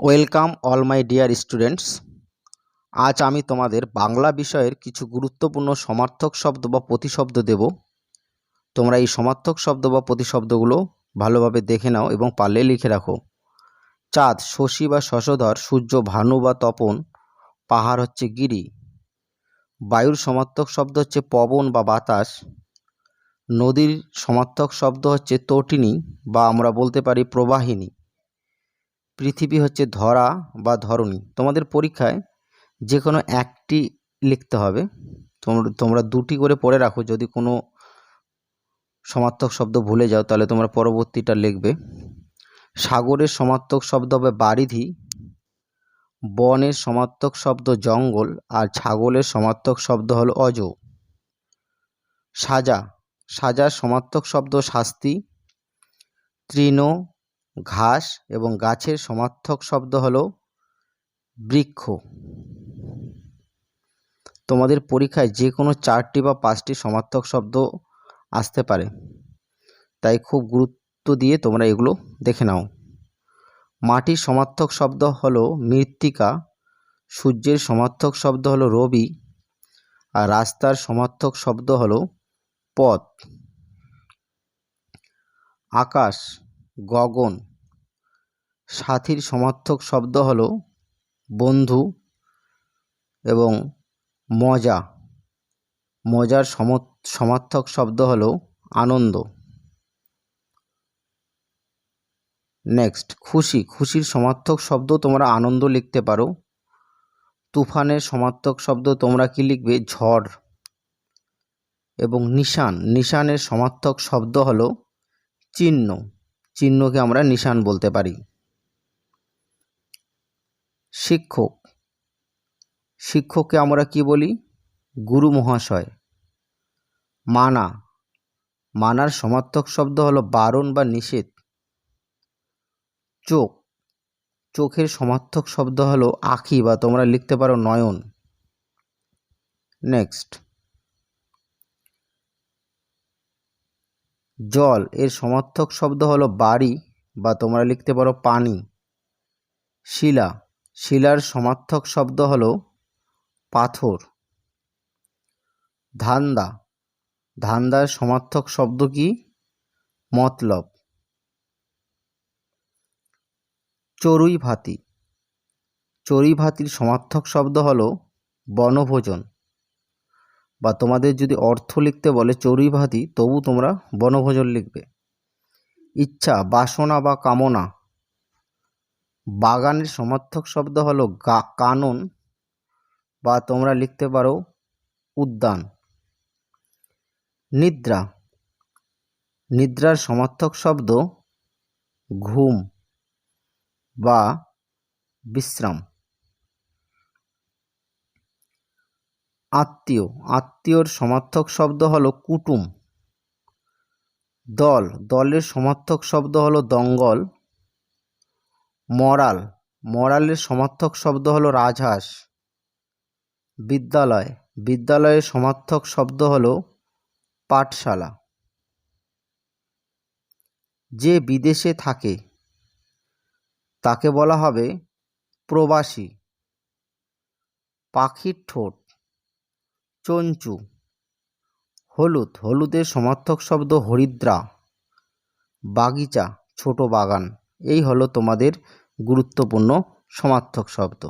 Welcome all my dear students. আজ আমি তোমাদের বাংলা বিষয়ের কিছু গুরুত্বপূর্ণ সমার্থক শব্দ বা প্রতিশব্দ দেব। তোমরা এই সমার্থক শব্দ বা প্রতিশব্দগুলো ভালোভাবে দেখে নাও এবং পারলে লিখে রাখো। চাঁদ, শশী বা শশধর, সূর্য, ভানু বা তপন, পাহাড় হচ্ছে গিরি। বায়ুর সমার্থক শব্দ হচ্ছে পবন বা বাতাস। নদীর সমার্থক শব্দ হচ্ছে তটিনী বা আমরা বলতে পারি প্রবাহিনী। পৃথিবী হচ্ছে ধরা বা ধরণী। তোমাদের পরীক্ষায় যে কোনো একটি লিখতে হবে। তোমরা তোমরা দুটি করে পড়ে রাখো। যদি কোনো সমার্থক শব্দ ভুলে যাও, তাহলে তোমরা পরবর্তীটা লিখবে। সাগরের সমার্থক শব্দ হবে বারিধি, বনের সমার্থক শব্দ জঙ্গল, আর ছাগলের সমার্থক শব্দ হলো অজ। সাজা, সাজার সমার্থক শব্দ শাস্তি। তৃণ ঘাস এবং গাছের সমার্থক শব্দ হলো বৃক্ষ। তোমাদের পরীক্ষায় যে কোনো চারটি বা পাঁচটি সমার্থক শব্দ আসতে পারে, তাই খুব গুরুত্ব দিয়ে তোমরা এগুলো দেখে নাও। মাটির সমার্থক শব্দ হলো মৃত্তিকা, সূর্যের সমার্থক শব্দ হলো রবি, আর রাস্তার সমার্থক শব্দ হলো পথ। আকাশ, গগন সাথীর সমার্থক শব্দ হলো বন্ধু এবং মজা। মজার সমার্থক শব্দ হলো আনন্দ। নেক্সট, খুশি। খুশির সমার্থক শব্দ তোমরা আনন্দ লিখতে পারো। তুফানের সমার্থক শব্দ তোমরা কি লিখবে? ঝড় এবং নিশান। নিশানের সমার্থক শব্দ হলো চিহ্ন। চিহ্নকে আমরা নিশান বলতে পারি। শিক্ষক। শিক্ষককে আমরা কি বলি? গুরু মহাশয়। মানা। মানার সমার্থক শব্দ হলো বারণ বা নিষেধ। চোখ। চোখের সমার্থক শব্দ হলো আখি বা তোমরা লিখতে পারো নয়ন। নেক্সট। জল। এর সমার্থক শব্দ হলো বাড়ি বা তোমরা লিখতে পারো পানি। শিলা। শিলার সমার্থক শব্দ হলো পাথর। ধান্দা। ধান্দার সমার্থক শব্দ কি? মতলব। চড়ুই ভাতি চড়ুই ভাতির সমার্থক শব্দ হলো বনভোজন। বা তোমাদের যদি অর্থ লিখতে বলে চড়ুই ভাতি তবু তোমরা বনভোজন লিখবে। ইচ্ছা, বাসনা বা কামনা। বাগানের সমার্থক শব্দ হলো গা, কানন বা তোমরা লিখতে পারো উদ্যান। নিদ্রা। নিদ্রার সমার্থক শব্দ ঘুম বা বিশ্রাম। আত্মীয়। আত্মীয়র সমার্থক শব্দ হলো কুটুম। দল। দলের সমার্থক শব্দ হলো দঙ্গল। মরাল। মরালের সমার্থক শব্দ হলো রাজহাঁস। বিদ্যালয়। বিদ্যালয়ের সমার্থক শব্দ হলো পাঠশালা। যে বিদেশে থাকে, তাকে বলা হবে প্রবাসী। পাখির ঠোঁট, চঞ্চু। হলুদ। হলুদের সমার্থক শব্দ হরিদ্রা। বাগিচা, ছোট বাগান। এই হলো তোমাদের গুরুত্বপূর্ণ সমার্থক শব্দ।